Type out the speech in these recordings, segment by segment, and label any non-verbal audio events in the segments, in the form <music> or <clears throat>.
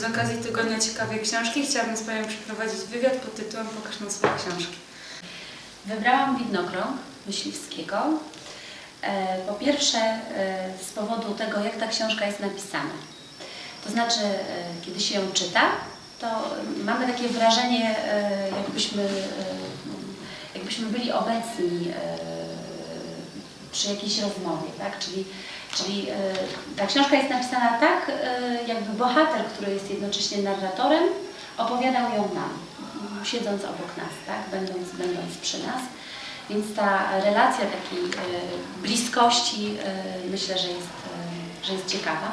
Z okazji Tygodnia Ciekawej Książki chciałabym z Panią przeprowadzić wywiad pod tytułem Pokaż nam swoje książki. Wybrałam widnokrąg myśliwskiego. E, Po pierwsze e, z powodu tego, jak ta książka jest napisana. To znaczy, e, kiedy się ją czyta, to mamy takie wrażenie, jakbyśmy, jakbyśmy byli obecni przy jakiejś rozmowie, tak? Czyli, czyli e, ta książka jest napisana tak, e, jakby bohater, który jest jednocześnie narratorem, opowiadał ją nam, siedząc obok nas, tak? będąc, będąc przy nas. Więc ta relacja takiej e, bliskości myślę, że jest, że jest ciekawa.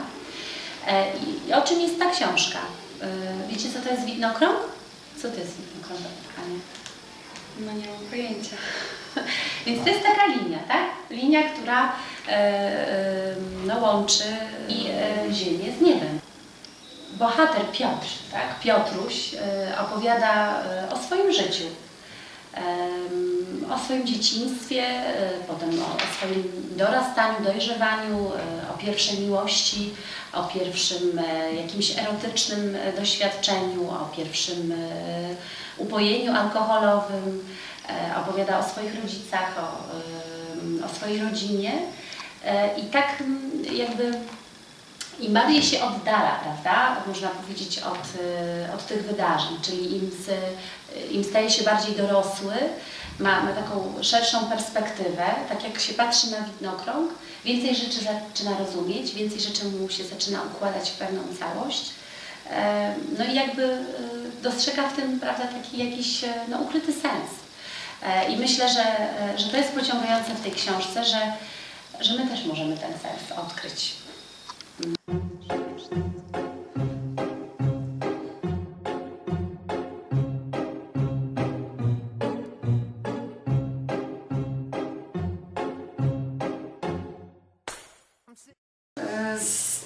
I, o czym jest ta książka? Wiecie, co to jest widnokrąg? Co to jest widnokrąg, Ania? No nie mam pojęcia. <laughs> Więc to jest taka linia, tak? Linia, która e, e, no, łączy i e, ziemię z niebem. Bohater Piotr, tak? Piotruś opowiada o swoim życiu. O swoim dzieciństwie, e, potem o, swoim dorastaniu, dojrzewaniu, e, o pierwszej miłości, o pierwszym e, jakimś erotycznym doświadczeniu, o pierwszym upojeniu alkoholowym, opowiada o swoich rodzicach, o, o swojej rodzinie. I tak jakby im bardziej się oddala, prawda, można powiedzieć, od, y, od tych wydarzeń, czyli im, z, im staje się bardziej dorosły, ma, ma taką szerszą perspektywę, tak jak się patrzy na widnokrąg, więcej rzeczy zaczyna rozumieć, więcej rzeczy mu się zaczyna układać w pewną całość. E, No i jakby y, dostrzega w tym, prawda, taki jakiś e, no, ukryty sens. E, I myślę, że, że to jest pociągające w tej książce, że, że my też możemy ten sens odkryć. Z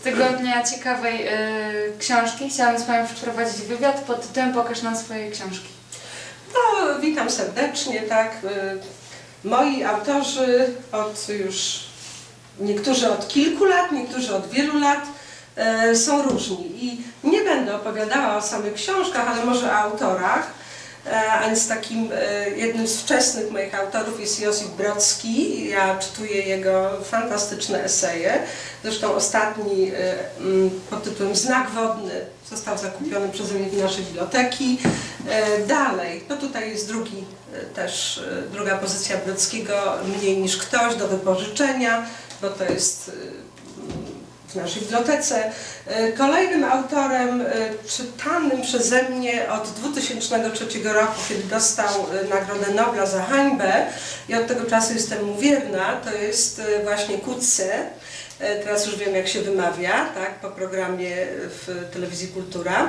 Tygodnia Ciekawej e, Książki chciałabym z Panią przeprowadzić wywiad pod tytułem Pokaż nam swoje książki. No, witam serdecznie, tak. y, Moi autorzy od już, niektórzy od kilku lat, niektórzy od wielu lat e, są różni. I nie będę opowiadała o samych książkach, ale może o autorach. E, więc takim e, jednym z wczesnych moich autorów jest Josip Brodski. Ja czytuję jego fantastyczne eseje. Zresztą ostatni e, pod tytułem Znak Wodny został zakupiony przeze mnie w naszej biblioteki. Dalej, no tutaj jest drugi też, druga pozycja Brodskiego, Mniej niż ktoś, do wypożyczenia, bo to jest e, w naszej bibliotece. E, Kolejnym autorem e, czytanym przeze mnie od 2003 roku, kiedy dostał Nagrodę Nobla za hańbę i od tego czasu jestem mu wierna, to jest właśnie Kutse. Teraz już wiem jak się wymawia, tak, po programie w telewizji Kultura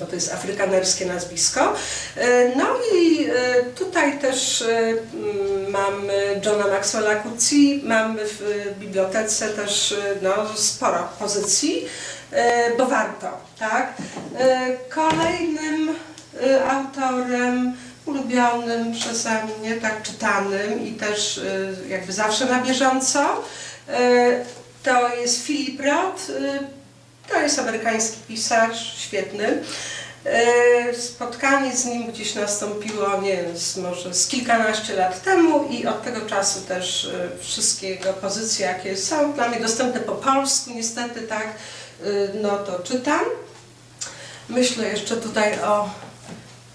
bo to jest afrykanerskie nazwisko. E, No i e, tutaj też e, mamy Johna Maxwella Coetzee, mamy w bibliotece też no, sporo pozycji, bo warto, tak. Kolejnym autorem ulubionym przeze mnie, tak czytanym i też jakby zawsze na bieżąco, to jest Philip Roth, to jest amerykański pisarz, świetny. E, Spotkanie z nim gdzieś nastąpiło, nie wiem, może z kilkanaście lat temu i od tego czasu też e, wszystkie jego pozycje, jakie są dla mnie dostępne po polsku, niestety tak, e, no to czytam. Myślę jeszcze tutaj o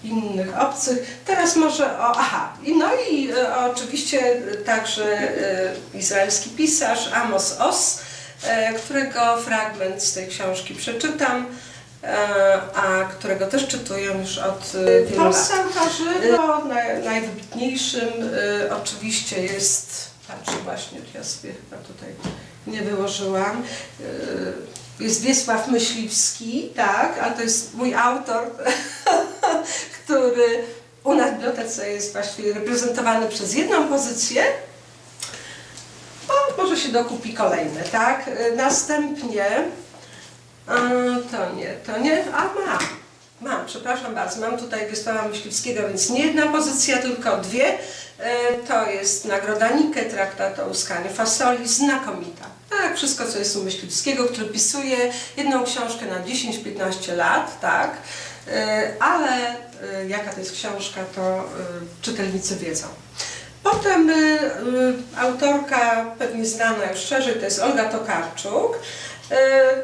innych obcych. Teraz może o, aha, i no i oczywiście także izraelski pisarz Amos Oz, którego fragment z tej książki przeczytam, e, a którego też czytuję już od e, wielu lat. autorzy, No, naj, najwybitniejszym e, oczywiście jest, patrzę właśnie, ja sobie chyba tutaj nie wyłożyłam, e, jest Wiesław Myśliwski, tak, ale to jest mój autor, <laughs> który u nas w bibliotece jest właściwie reprezentowany przez jedną pozycję, się dokupi kolejne, tak? E, Następnie, to nie, to nie, a mam, mam, przepraszam bardzo, mam tutaj Wiesława Myśliwskiego, więc nie jedna pozycja, tylko dwie. E, To jest nagroda Nike, traktat o uskaniu fasoli, znakomita. Tak, wszystko co jest u Myśliwskiego, który pisuje jedną książkę na 10-15 lat, tak. E, Ale jaka to jest książka, to czytelnicy wiedzą. Potem y, y, autorka, pewnie znana już szerzej, to jest Olga Tokarczuk. Y,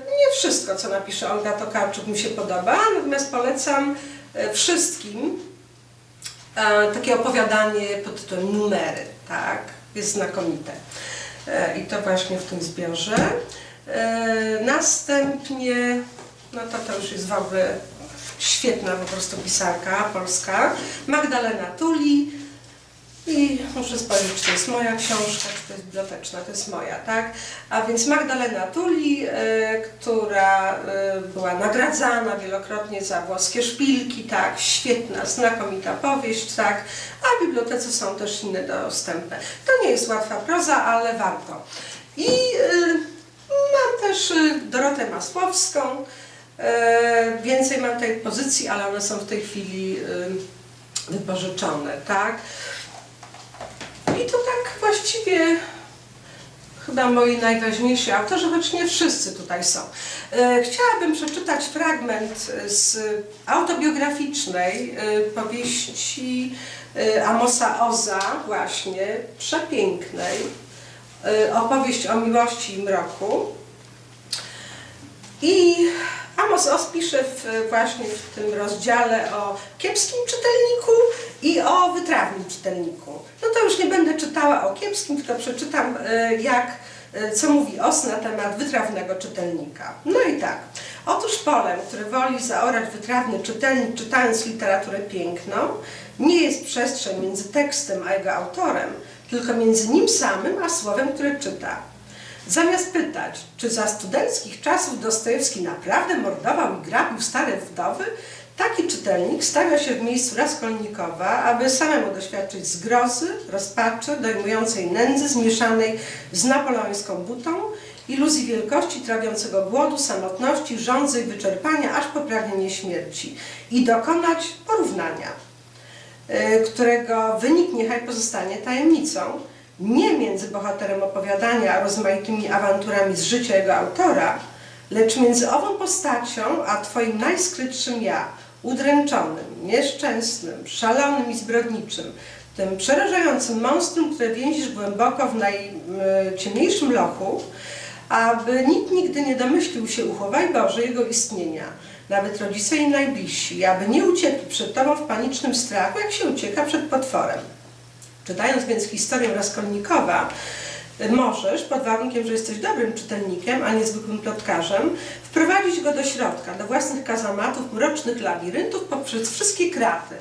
nie wszystko, co napisze Olga Tokarczuk mi się podoba, natomiast polecam wszystkim e, takie opowiadanie pod tytułem Numery, tak? Jest znakomite. E, I to właśnie w tym zbiorze. E, Następnie, no to to już jest w ogóle świetna po prostu pisarka polska, Magdalena Tuli, i muszę spojrzeć, czy to jest moja książka, czy to jest biblioteczna, to jest moja, tak? A więc Magdalena Tuli, e, która e, była nagradzana wielokrotnie za włoskie szpilki, tak? Świetna, znakomita powieść, tak? A w bibliotece są też inne dostępne. To nie jest łatwa proza, ale warto. I e, mam też Dorotę Masłowską. E, więcej mam tej pozycji, ale one są w tej chwili e, wypożyczone, tak? I to tak właściwie chyba moi najważniejsi autorzy, choć nie wszyscy tutaj są. E, Chciałabym przeczytać fragment z autobiograficznej e, powieści e, Amosa Oza, właśnie, przepięknej, opowieść o miłości i mroku. I Amos Oz pisze w, właśnie w tym rozdziale o kiepskim czytelniku i o wytrawnym czytelniku. No to już nie będę czytała o kiepskim, tylko przeczytam e, jak, e, co mówi Os na temat wytrawnego czytelnika. No i tak. Otóż polem, który woli zaorać wytrawny czytelnik czytając literaturę piękną, nie jest przestrzeń między tekstem a jego autorem, tylko między nim samym a słowem, które czyta. Zamiast pytać, czy za studenckich czasów Dostojewski naprawdę mordował i grabił stare wdowy, taki czytelnik stawia się w miejscu Raskolnikowa, aby samemu doświadczyć zgrozy, rozpaczy, dojmującej nędzy zmieszanej z napoleońską butą, iluzji wielkości trawiącego głodu, samotności, żądzy i wyczerpania, aż po pragnienie śmierci i dokonać porównania y, którego wynik niechaj pozostanie tajemnicą, nie między bohaterem opowiadania a rozmaitymi awanturami z życia jego autora, lecz między ową postacią a Twoim najskrytszym ja, udręczonym, nieszczęsnym, szalonym i zbrodniczym, tym przerażającym monstrum, które więzisz głęboko w najciemniejszym lochu, aby nikt nigdy nie domyślił się, uchowaj Boże, jego istnienia, nawet rodzice i najbliżsi, aby nie uciekli przed Tobą w panicznym strachu, jak się ucieka przed potworem. Czytając więc historię Raskolnikowa, możesz, pod warunkiem, że jesteś dobrym czytelnikiem, a nie zwykłym plotkarzem, wprowadzić go do środka, do własnych kazamatów, mrocznych labiryntów, poprzez wszystkie kraty,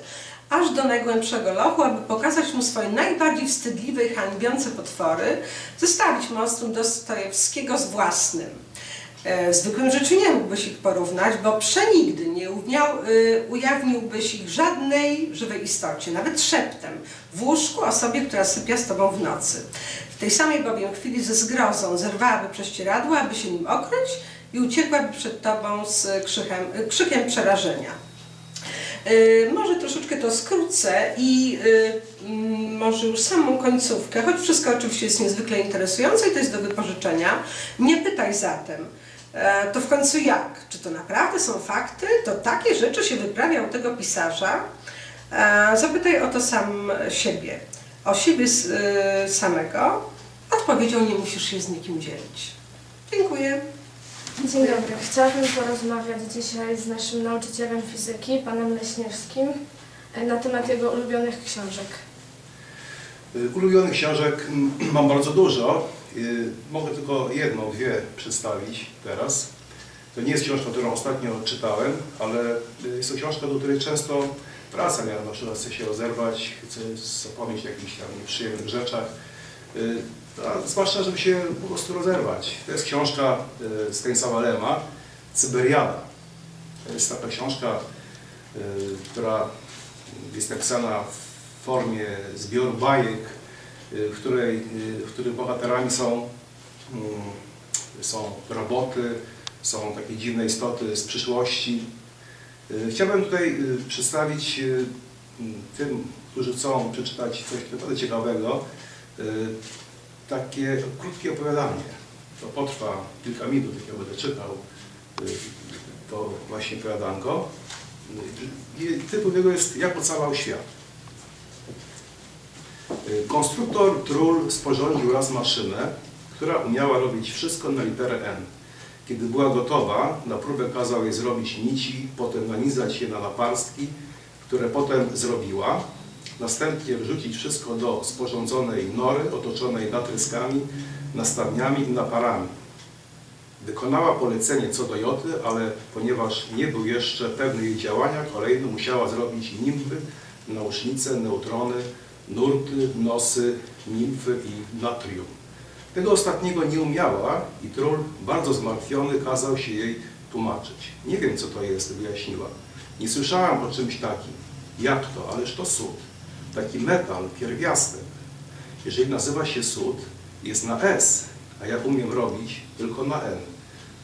aż do najgłębszego lochu, aby pokazać mu swoje najbardziej wstydliwe i hańbiące potwory, zestawić monstrum Dostojewskiego z własnym. E, zwykłym życiu nie mógłbyś ich porównać, bo przenigdy nie ujawniał, y, ujawniłbyś ich żadnej żywej istocie, nawet szeptem, w łóżku osobie, która sypia z tobą w nocy. Tej samej bowiem chwili ze zgrozą zerwałaby prześcieradło, aby się nim okryć i uciekłaby przed tobą z krzykiem, krzykiem przerażenia. Y, Może troszeczkę to skrócę i mm, może już samą końcówkę, choć wszystko oczywiście jest niezwykle interesujące i to jest do wypożyczenia. Nie pytaj zatem, e, to w końcu jak? Czy to naprawdę są fakty? To takie rzeczy się wyprawia u tego pisarza? E, Zapytaj o to sam siebie, o siebie samego. Odpowiedzią nie musisz się z nikim dzielić. Dziękuję. Dzień dobry. Chciałabym porozmawiać dzisiaj z naszym nauczycielem fizyki, panem Leśniewskim, e, na temat jego ulubionych książek. Y, Ulubionych książek mm, <clears throat> mam bardzo dużo. Y, Mogę tylko jedną, dwie przedstawić teraz. To nie jest książka, którą ostatnio czytałem, ale jest to książka, do której często wracam. Ja na przykład chcę się rozerwać, chcę zapomnieć o jakichś tam nieprzyjemnych rzeczach. A zwłaszcza, żeby się po prostu rozerwać. To jest książka y, Stanisława Lema, Cyberiada. To jest taka książka, y, która jest napisana w formie zbioru bajek, y, w, której, w których bohaterami są, mm, są roboty, są takie dziwne istoty z przyszłości. Chciałbym tutaj przedstawić tym, którzy chcą przeczytać coś naprawdę ciekawego, takie krótkie opowiadanie. To potrwa kilka minut, jak ja będę czytał y, to właśnie opowiadanko. Y, tytuł tego jest Jak ocalał świat. Y, Konstruktor Trull sporządził raz maszynę, która umiała robić wszystko na literę N. Kiedy była gotowa, na próbę kazał jej zrobić nici, potem nanizać je na naparstki, które potem zrobiła. Następnie wrzucić wszystko do sporządzonej nory otoczonej natryskami, nastawniami i naparami. Wykonała polecenie co do joty, ale ponieważ nie był jeszcze pewny jej działania, kolejno musiała zrobić nimfy, nausznice, neutrony, nurty, nosy, nimfy i natrium. Tego ostatniego nie umiała i król, bardzo zmartwiony, kazał się jej tłumaczyć. Nie wiem, co to jest, wyjaśniła. Nie słyszałam o czymś takim. Jak to? Ależ to sód. Taki metal, pierwiastek. Jeżeli nazywa się sód, jest na S, a ja umiem robić tylko na N.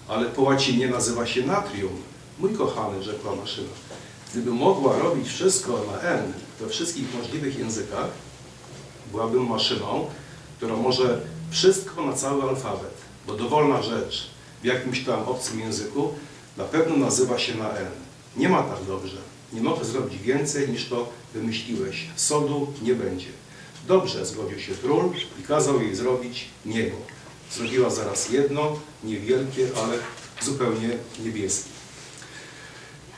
Ale po łacinie nazywa się natrium. Mój kochany, rzekła maszyna. Gdyby mogła robić wszystko na N we wszystkich możliwych językach, byłabym maszyną, która może wszystko na cały alfabet, bo dowolna rzecz w jakimś tam obcym języku na pewno nazywa się na N. Nie ma tak dobrze. Nie mogę zrobić więcej niż to wymyśliłeś. Sodu nie będzie. Dobrze, zgodził się król i kazał jej zrobić niebo. Zrobiła zaraz jedno, niewielkie, ale zupełnie niebieskie.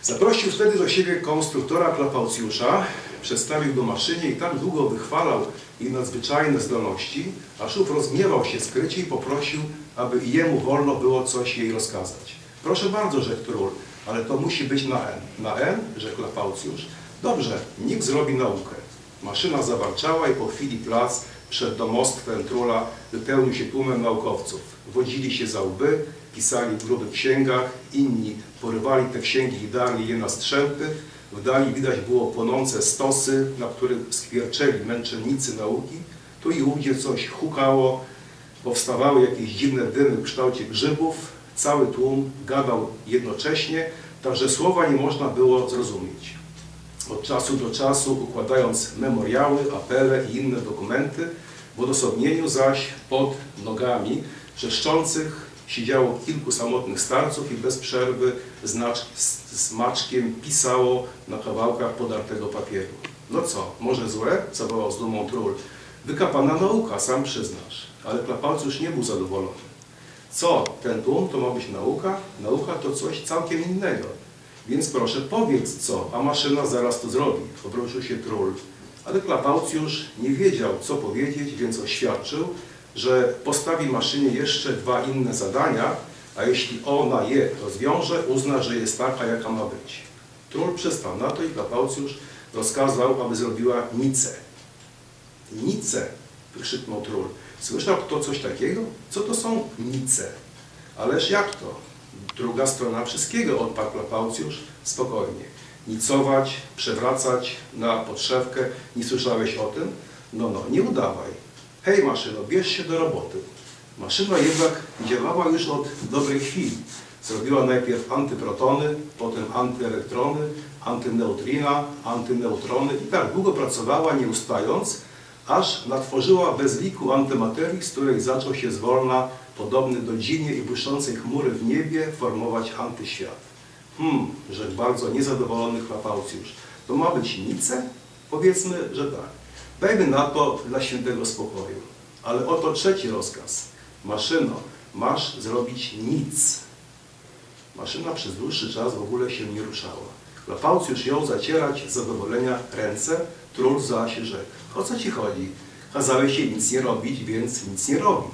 Zaprosił wtedy do siebie konstruktora Klapaucjusza, przedstawił go maszynie i tak długo wychwalał jej nadzwyczajne zdolności, aż ów rozgniewał się skrycie i poprosił, aby jemu wolno było coś jej rozkazać. Proszę bardzo, rzekł król, ale to musi być na N. Na N, rzekł Klapaucjusz. Dobrze, nikt zrobi naukę. Maszyna zawarczała i po chwili plac przed domostwem króla wypełnił się tłumem naukowców. Wodzili się za łby, pisali w grubych księgach, inni porywali te księgi i dali je na strzępy. W dali widać było płonące stosy, na których skwierczeli męczennicy nauki. Tu i ówdzie coś hukało, powstawały jakieś dziwne dymy w kształcie grzybów. Cały tłum gadał jednocześnie, tak że słowa nie można było zrozumieć. Od czasu do czasu układając memoriały, apele i inne dokumenty, w odosobnieniu zaś pod nogami wrzeszczących siedziało kilku samotnych starców i bez przerwy znacz, maczkiem pisało na kawałkach podartego papieru. No co, może złe? zawołał z dumą król. Wykapana nauka, sam przyznasz. Ale Klapaucjusz nie był zadowolony. Co, ten tłum to ma być nauka? Nauka to coś całkiem innego. Więc proszę powiedz co, a maszyna zaraz to zrobi. Obrócił się król. Ale Klapaucjusz nie wiedział, co powiedzieć, więc oświadczył, że postawi maszynie jeszcze dwa inne zadania, a jeśli ona je rozwiąże, uzna, że jest taka, jaka ma być. Król przystał na to i Klapaucjusz rozkazał, aby zrobiła nicę. Nice! wykrzyknął król. Słyszał kto coś takiego? Co to są nice? Ależ jak to? Druga strona wszystkiego, odparł Klapaucjusz spokojnie. Nicować, przewracać na podszewkę. Nie słyszałeś o tym? No, no, nie udawaj. Hej maszyno, bierz się do roboty. Maszyna jednak działała już od dobrej chwili. Zrobiła najpierw antyprotony, potem antyelektrony, antyneutrina, antyneutrony i tak długo pracowała, nie ustając, aż natworzyła bez liku antymaterii, z której zaczął się zwolna, podobny do dziwnie i błyszczącej chmury w niebie, formować antyświat. Hmm, rzekł bardzo niezadowolony Klapaucjusz. To ma być nice? Powiedzmy, że tak. Dajmy na to dla świętego spokoju. Ale oto trzeci rozkaz. Maszyno, masz zrobić nic. Maszyna przez dłuższy czas w ogóle się nie ruszała. Klapaucjusz jął zacierać z zadowolenia ręce, król zaś rzekł. O co ci chodzi? Kazałeś jej nic nie robić, więc nic nie robi.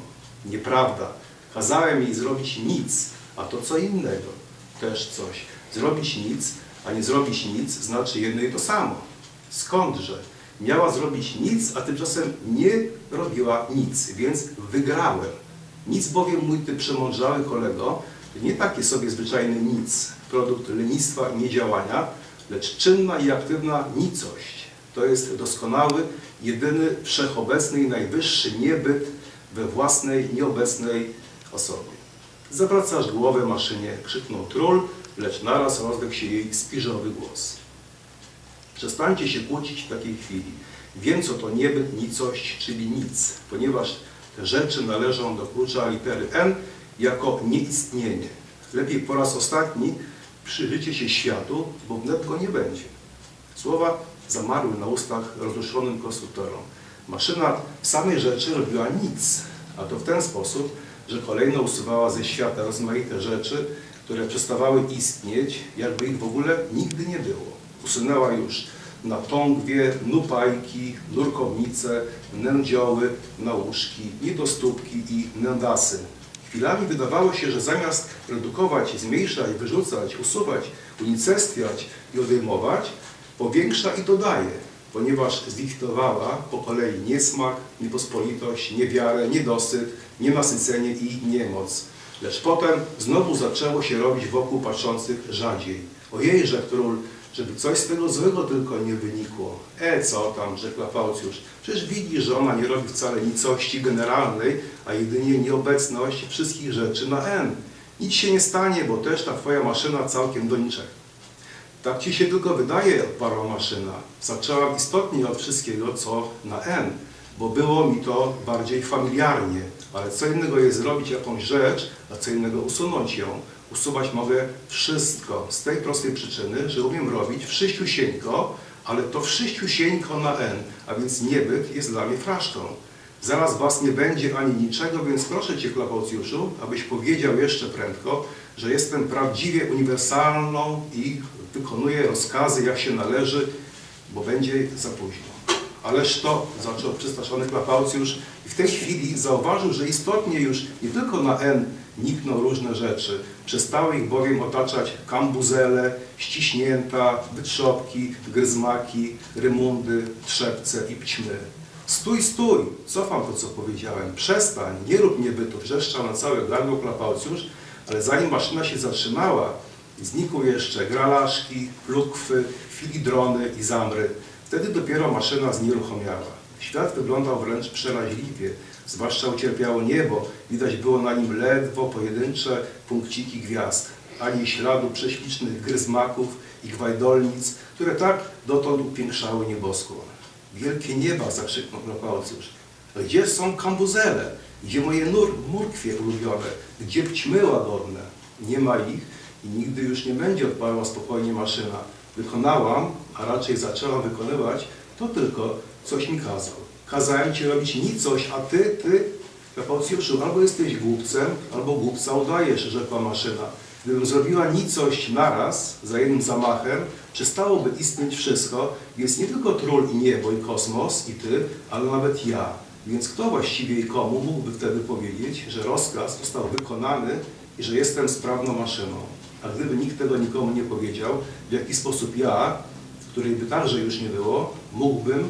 Nieprawda. Kazałem jej zrobić nic, a to co innego. Też coś. Zrobić nic, a nie zrobić nic znaczy jedno i to samo. Skądże? Miała zrobić nic, a tymczasem nie robiła nic, więc wygrałem. Nic bowiem, mój ty przemądrzały kolego, nie takie sobie zwyczajne nic, produkt lenistwa i niedziałania, lecz czynna i aktywna nicość. To jest doskonały, jedyny, wszechobecny i najwyższy niebyt we własnej, nieobecnej osobie. Zawracasz głowę maszynie, krzyknął król, lecz naraz rozległ się jej spiżowy głos. Przestańcie się kłócić w takiej chwili. Wiem, co to niebyt, nicość, czyli nic, ponieważ te rzeczy należą do klucza litery N jako nieistnienie. Lepiej po raz ostatni przyjrzyjcie się światu, bo wnet go nie będzie. Słowa zamarły na ustach rozruszonym konstruktorom. Maszyna w samej rzeczy robiła nic, a to w ten sposób, że kolejno usuwała ze świata rozmaite rzeczy, które przestawały istnieć, jakby ich w ogóle nigdy nie było. Usunęła już na tągwie, nupajki, nurkownice, nędzioły, nauszki, niedostópki i nędasy. Chwilami wydawało się, że zamiast redukować, zmniejszać, wyrzucać, usuwać, unicestwiać i odejmować, powiększa i dodaje, ponieważ zlikwidowała po kolei niesmak, niepospolitość, niewiarę, niedosyt, nienasycenie i niemoc. Lecz potem znowu zaczęło się robić wokół patrzących rzadziej. Ojej, rzekł król, żeby coś z tego złego tylko nie wynikło. E, co tam, rzekła Faucjusz. Przecież widzisz, że ona nie robi wcale nicości generalnej, a jedynie nieobecność wszystkich rzeczy na N. Nic się nie stanie, bo też ta twoja maszyna całkiem do niczego. Tak ci się tylko wydaje, odparła maszyna. Zaczęłam istotnie od wszystkiego, co na N, bo było mi to bardziej familiarnie. Ale co innego jest zrobić jakąś rzecz, a co innego usunąć ją. Usuwać mogę wszystko z tej prostej przyczyny, że umiem robić wszyściusieńko, ale to wszyściusieńko na N, a więc niebyt jest dla mnie fraszką. Zaraz was nie będzie ani niczego, więc proszę Cię, Klapaucjuszu, abyś powiedział jeszcze prędko, że jestem prawdziwie uniwersalną i wykonuję rozkazy jak się należy, bo będzie za późno. Ależ to, zaczął przestraszony Klapaucjusz i w tej chwili zauważył, że istotnie już nie tylko na N nikną różne rzeczy. Przestały ich bowiem otaczać kambuzele, ściśnięta, wytrzopki, gryzmaki, rymundy, trzepce i pćmy. Stój, stój! Cofam to, co powiedziałem. Przestań, nie rób niebytu. Wrzeszczał na całe gardło Klapaucjusz, ale zanim maszyna się zatrzymała, znikły jeszcze gralaszki, lukwy, filidrony i zamry. Wtedy dopiero maszyna znieruchomiała. Świat wyglądał wręcz przeraźliwie, zwłaszcza ucierpiało niebo. Widać było na nim ledwo pojedyncze punkciki gwiazd, ani śladu prześlicznych gryzmaków i gwajdolnic, które tak dotąd upiększały nieboskłon. Wielkie nieba, zakrzyknął Klopaucjusz. Gdzie są kambuzele? Gdzie moje nur, murkwie ulubione? Gdzie pćmy łagodne? Nie ma ich i nigdy już nie będzie, odparła spokojnie maszyna. Wykonałam, a raczej zaczęłam wykonywać, to tylko coś mi kazał. Kazałem ci robić nicość, a ty, ty, Klopaucjuszu, albo jesteś głupcem, albo głupca udajesz, rzekła maszyna. Gdybym zrobiła nicość naraz, za jednym zamachem, przestałoby istnieć wszystko, jest nie tylko tról i niebo i kosmos i ty, ale nawet ja. Więc kto właściwie i komu mógłby wtedy powiedzieć, że rozkaz został wykonany i że jestem sprawną maszyną? A gdyby nikt tego nikomu nie powiedział, w jaki sposób ja, której by także już nie było, mógłbym,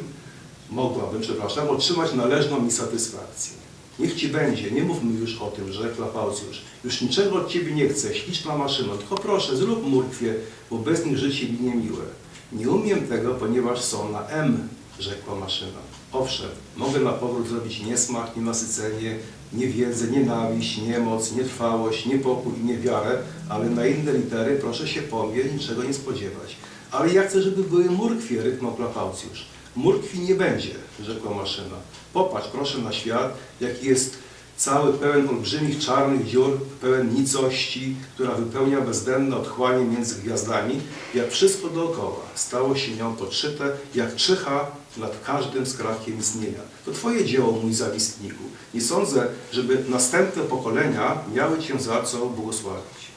mogłabym, przepraszam, otrzymać należną mi satysfakcję. Niech Ci będzie, nie mówmy już o tym, rzekł Klapaucjusz. Już niczego od Ciebie nie chcę, śliczna maszyno, tylko proszę, zrób murkwie, bo bez nich życie mi niemiłe. Nie umiem tego, ponieważ są na M, rzekła maszyna. Owszem, mogę na powrót zrobić niesmak, nienasycenie, niewiedzę, nienawiść, niemoc, nietrwałość, niepokój i niewiarę, ale na inne litery proszę się po mnie niczego nie spodziewać. Ale ja chcę, żeby były murkwie, rytmał Klapaucjusz. Murkwi nie będzie, rzekła maszyna. Popatrz proszę na świat, jaki jest cały pełen olbrzymich czarnych dziur, pełen nicości, która wypełnia bezdenne otchłanie między gwiazdami, jak wszystko dookoła stało się nią podszyte, jak czyha nad każdym skrawkiem istnienia. To Twoje dzieło, mój zawistniku. Nie sądzę, żeby następne pokolenia miały Cię za co błogosławić.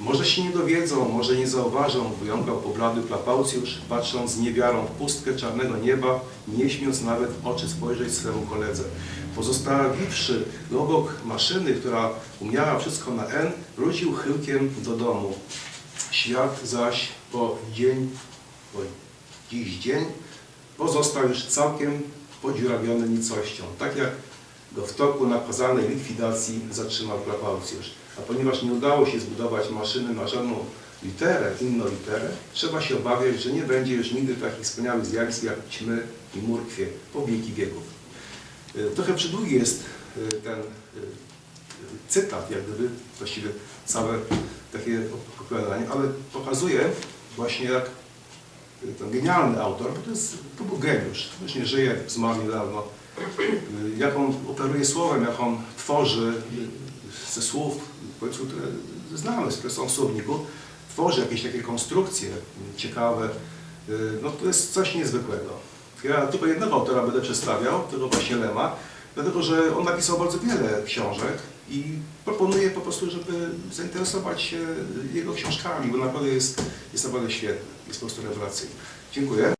Może się nie dowiedzą, może nie zauważą, wyjąkał poblady Klapaucjusz, patrząc z niewiarą w pustkę czarnego nieba, nie śmiąc nawet w oczy spojrzeć swemu koledze. Pozostawiwszy obok maszyny, która umiała wszystko na N, wrócił chyłkiem do domu. Świat zaś po dzień, po dziś dzień, pozostał już całkiem podziurawiony nicością, tak jak go w toku nakazanej likwidacji zatrzymał Klapaucjusz. A ponieważ nie udało się zbudować maszyny na żadną literę, inną literę, trzeba się obawiać, że nie będzie już nigdy takich wspaniałych zjawisk jak ćmy i murkwie po wieki wieków. Y, Trochę przydługi jest y, ten y, cytat, jak gdyby właściwie całe takie opowiadanie, ale pokazuje właśnie jak ten genialny autor, bo to, jest, to był geniusz, już nie żyje, zmarł niedawno, jak on operuje słowem, jak on tworzy ze słów, powiedzmy, które znamy, które są w słowniku, tworzy jakieś takie konstrukcje ciekawe, no to jest coś niezwykłego. Ja tylko jednego autora będę przedstawiał, tego właśnie Lema, dlatego że on napisał bardzo wiele książek i proponuję po prostu, żeby zainteresować się jego książkami, bo naprawdę jest, jest naprawdę świetny, jest po prostu rewelacyjny. Dziękuję.